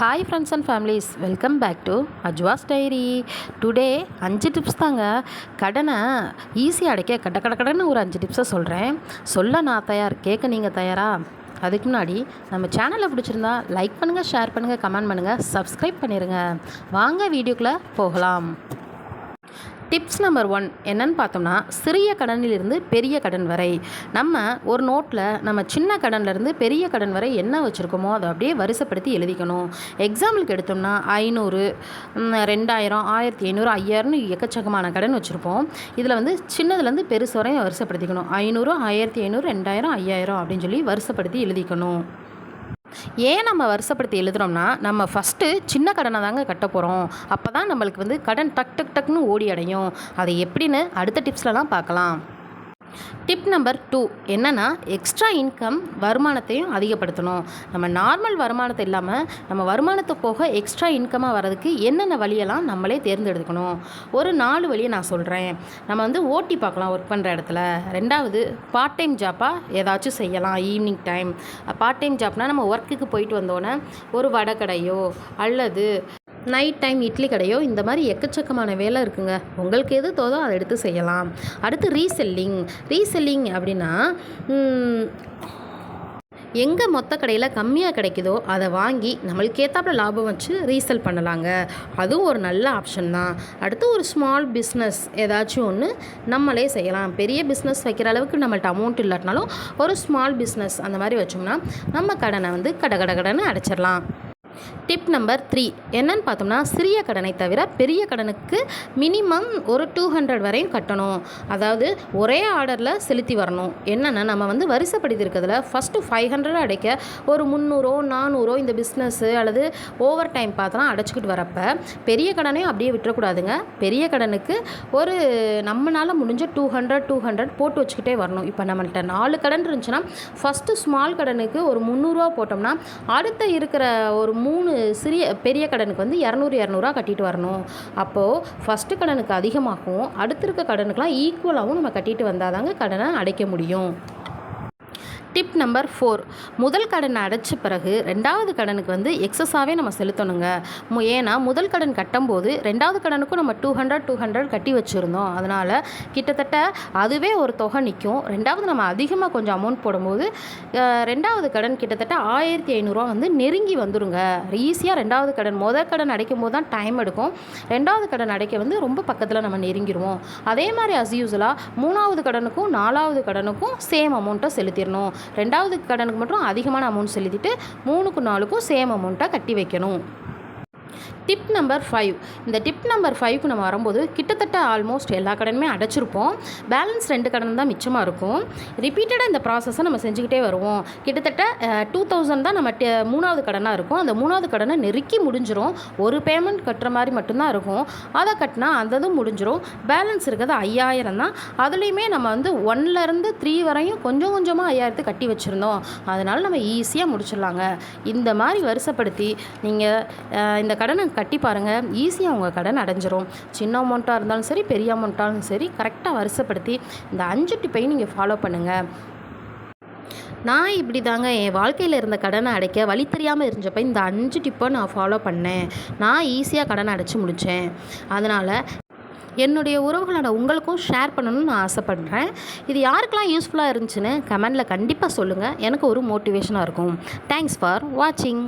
Hi friends and families welcome back to Ajwa's diary today அஞ்சு tips தாங்க. கடனை ஈஸியாக அடைக்க கட கட கடன்னு ஒரு அஞ்சு டிப்ஸை சொல்கிறேன் சொல்ல நான் தயார் கேட்க நீங்கள் தயாரா? அதுக்கு முன்னாடி நம்ம சேனலை பிடிச்சிருந்தா லைக் பண்ணுங்கள் ஷேர் பண்ணுங்கள் கமெண்ட் பண்ணுங்கள் சப்ஸ்கிரைப் பண்ணிடுங்க வாங்க வீடியோக்குள்ளே போகலாம். டிப்ஸ் நம்பர் ஒன் என்னன்னு பார்த்தோம்னா சிறிய கடனிலிருந்து பெரிய கடன் வரை. நம்ம ஒரு நோட்டில் நம்ம சின்ன கடன்லேருந்து பெரிய கடன் வரை என்ன வச்சுருக்கோமோ அதை அப்படியே வரிசைப்படுத்தி எழுதிக்கணும். எக்ஸாம்பிளுக்கு எடுத்தோம்னா ஐநூறு ரெண்டாயிரம் ஆயிரத்தி ஐநூறு ஐயாயிரம்னு எக்கச்சக்கமான கடன் வச்சுருப்போம். இதில் வந்து சின்னதுலேருந்து பெருசு வரையும் வரிசைப்படுத்திக்கணும். ஐநூறு ஆயிரத்தி ஐநூறு ரெண்டாயிரம் ஐயாயிரம் அப்படின்னு சொல்லி வரிசைப்படுத்தி எழுதிக்கணும். ஏன் நம்ம வருஷப்படுத்தி எழுதுகிறோம்னா நம்ம ஃபஸ்ட்டு சின்ன கடனை தாங்க கட்ட போகிறோம் அப்போ தான் நம்மளுக்கு வந்து கடன் டக் டக் டக்னு ஓடி அடையும். அதை எப்படின்னு அடுத்த டிப்ஸ்லலாம் பார்க்கலாம். டிப் நம்பர் டூ என்னென்னா எக்ஸ்ட்ரா இன்கம் வருமானத்தையும் அதிகப்படுத்தணும். நம்ம நார்மல் வருமானத்தை இல்லாமல் நம்ம வருமானத்தை போக எக்ஸ்ட்ரா இன்கமாக வர்றதுக்கு என்னென்ன வழியெல்லாம் நம்மளே தேர்ந்தெடுக்கணும்? ஒரு நாலு வழியை நான் சொல்கிறேன் நம்ம வந்து ஓட்டி பார்க்கலாம் ஒர்க் பண்ணுற இடத்துல. ரெண்டாவது பார்ட் டைம் ஜாப்பாக ஏதாச்சும் செய்யலாம் ஈவினிங் டைம் பார்ட் டைம் ஜாப்னால் நம்ம ஒர்க்குக்கு போயிட்டு வந்தோன்னே ஒரு வடை கடையோ அல்லது நைட் டைம் இட்லி கடையோ இந்த மாதிரி எக்கச்சக்கமான வேலை இருக்குங்க. உங்களுக்கு எது தோதோ அதை எடுத்து செய்யலாம். அடுத்து ரீசெல்லிங் ரீசெல்லிங் அப்படின்னா எங்கே மொத்த கடையில் கம்மியாக கிடைக்குதோ அதை வாங்கி நம்மளுக்கு ஏற்றாப்புல லாபம் வச்சு ரீசெல் பண்ணலாங்க. அதுவும் ஒரு நல்ல ஆப்ஷன் தான். அடுத்து ஒரு ஸ்மால் பிஸ்னஸ் ஏதாச்சும் ஒன்று நம்மளே செய்யலாம். பெரிய பிஸ்னஸ் வைக்கிற அளவுக்கு நம்மள்ட்ட அமௌண்ட் இல்லாட்டினாலும் ஒரு ஸ்மால் பிஸ்னஸ் அந்த மாதிரி வச்சோம்னா நம்ம கடனை வந்து கட கட கடனை அடைச்சிடலாம். டிப் நம்பர் த்ரீ என்னன்னு பார்த்தோம்னா சிறிய கடனை தவிர பெரிய கடனுக்கு மினிமம் ஒரு டூ ஹண்ட்ரட் வரையும் கட்டணும். அதாவது ஒரே ஆர்டரில் செலுத்தி வரணும். என்னென்னா நம்ம வந்து வரிசைப்படுத்தி இருக்கிறதுல ஃபஸ்ட்டு ஃபைவ் ஹண்ட்ரட் அடைக்க ஒரு முந்நூறோ நானூறோ இந்த பிஸ்னஸ்ஸு அல்லது ஓவர் டைம் பார்த்தலாம் அடைச்சிக்கிட்டு வரப்போ பெரிய கடனையும் அப்படியே விட்டுறக்கூடாதுங்க. பெரிய கடனுக்கு ஒரு நம்மளால் முடிஞ்ச டூ ஹண்ட்ரட் டூ ஹண்ட்ரட் போட்டு வச்சுக்கிட்டே வரணும். இப்போ நம்மள்கிட்ட நாலு கடன் இருந்துச்சுன்னா ஃபஸ்ட்டு ஸ்மால் கடனுக்கு ஒரு முந்நூறுரூவா போட்டோம்னா அடுத்த இருக்கிற ஒரு மூணு சிறிய பெரிய கடனுக்கு வந்து இரநூறு இரநூறுவா கட்டிட்டு வரணும். அப்போது ஃபஸ்ட்டு கடனுக்கு அதிகமாகவும் அடுத்து இருக்க கடனுக்கெலாம் ஈக்குவலாகவும் நம்ம கட்டிட்டு வந்தால் தாங்க கடனை அடைக்க முடியும். டிப் நம்பர் ஃபோர் முதல் கடனை அடைச்ச பிறகு ரெண்டாவது கடனுக்கு வந்து எக்ஸஸாகவே நம்ம செலுத்தணுங்க. ஏன்னா முதல் கடன் கட்டும்போது ரெண்டாவது கடனுக்கும் நம்ம டூ ஹண்ட்ரட் டூ ஹண்ட்ரட் கட்டி வச்சுருந்தோம். அதனால் கிட்டத்தட்ட அதுவே ஒரு தொகை நிற்கும் ரெண்டாவது நம்ம அதிகமாக கொஞ்சம் அமௌண்ட் போடும்போது ரெண்டாவது கடன் கிட்டத்தட்ட ஆயிரத்தி ஐநூறுரூவா வந்து நெருங்கி வந்துடுங்க ஈஸியாக ரெண்டாவது கடன் முதல் கடன் அடைக்கும் போது தான் டைம் எடுக்கும். ரெண்டாவது கடன் அடைக்க வந்து ரொம்ப பக்கத்தில் நம்ம நெருங்கிடுவோம் அதே மாதிரி அஸ் யூஸ்வலாக மூணாவது கடனுக்கும் நாலாவது கடனுக்கும் சேம் அமௌண்ட்டை செலுத்திடணும். ரெண்டாவது கடனுக்கு மட்டும் அதிகமான அமௌண்ட் செலுத்திட்டு மூணுக்கு நாலுக்கும் சேம் அமௌண்ட்டாக கட்டி வைக்கணும். டிப் நம்பர் ஃபைவ் இந்த டிப் நம்பர் ஃபைவ்க்கு நம்ம வரும்போது கிட்டத்தட்ட ஆல்மோஸ்ட் எல்லா கடனுமே அடைச்சிருப்போம். பேலன்ஸ் ரெண்டு கடன் தான் மிச்சமாக இருக்கும். ரிப்பீட்டடாக இந்த ப்ராசஸை நம்ம செஞ்சுக்கிட்டே வருவோம். கிட்டத்தட்ட டூ தௌசண்ட் தான் நம்ம மூணாவது கடனாக இருக்கும். அந்த மூணாவது கடனை நெருக்கி முடிஞ்சிரும். ஒரு பேமெண்ட் கட்டுற மாதிரி மட்டும்தான் இருக்கும். அதை கட்டினா அந்ததும் இதுவும் முடிஞ்சிரும். பேலன்ஸ் இருக்கிறது ஐயாயிரம் தான். அதுலேயுமே நம்ம வந்து ஒன்லேருந்து த்ரீ வரையும் கொஞ்சம் கொஞ்சமாக ஐயாயிரத்து கட்டி வச்சுருந்தோம். அதனால் நம்ம ஈஸியாக முடிச்சிடலாங்க. இந்த மாதிரி வருஷப்படுத்தி நீங்கள் இந்த கடனை கட்டி பாருங்கள் ஈஸியாக உங்கள் கடன் அடைஞ்சிரும். சின்ன அமௌண்ட்டாக இருந்தாலும் சரி பெரிய அமௌண்ட்டாலும் சரி கரெக்டாக வருஷப்படுத்தி இந்த அஞ்சு டிப்பையும் நீங்கள் ஃபாலோ பண்ணுங்கள் நான் இப்படி தாங்க என் வாழ்க்கையில் இருந்த கடனை அடைக்க வழி தெரியாமல் இருந்தப்ப இந்த அஞ்சு டிப்பை நான் ஃபாலோ பண்ணேன். நான் ஈஸியாக கடனை அடைச்சி முடித்தேன் அதனால் என்னுடைய உறவுகளோட உங்களுக்கும் ஷேர் பண்ணணும்னு நான் ஆசைப்பட்றேன். இது யாருக்கெல்லாம் யூஸ்ஃபுல்லாக இருந்துச்சுன்னு கமெண்டில் கண்டிப்பாக சொல்லுங்கள் எனக்கு ஒரு மோட்டிவேஷனாக இருக்கும். தேங்க்ஸ் ஃபார் வாட்சிங்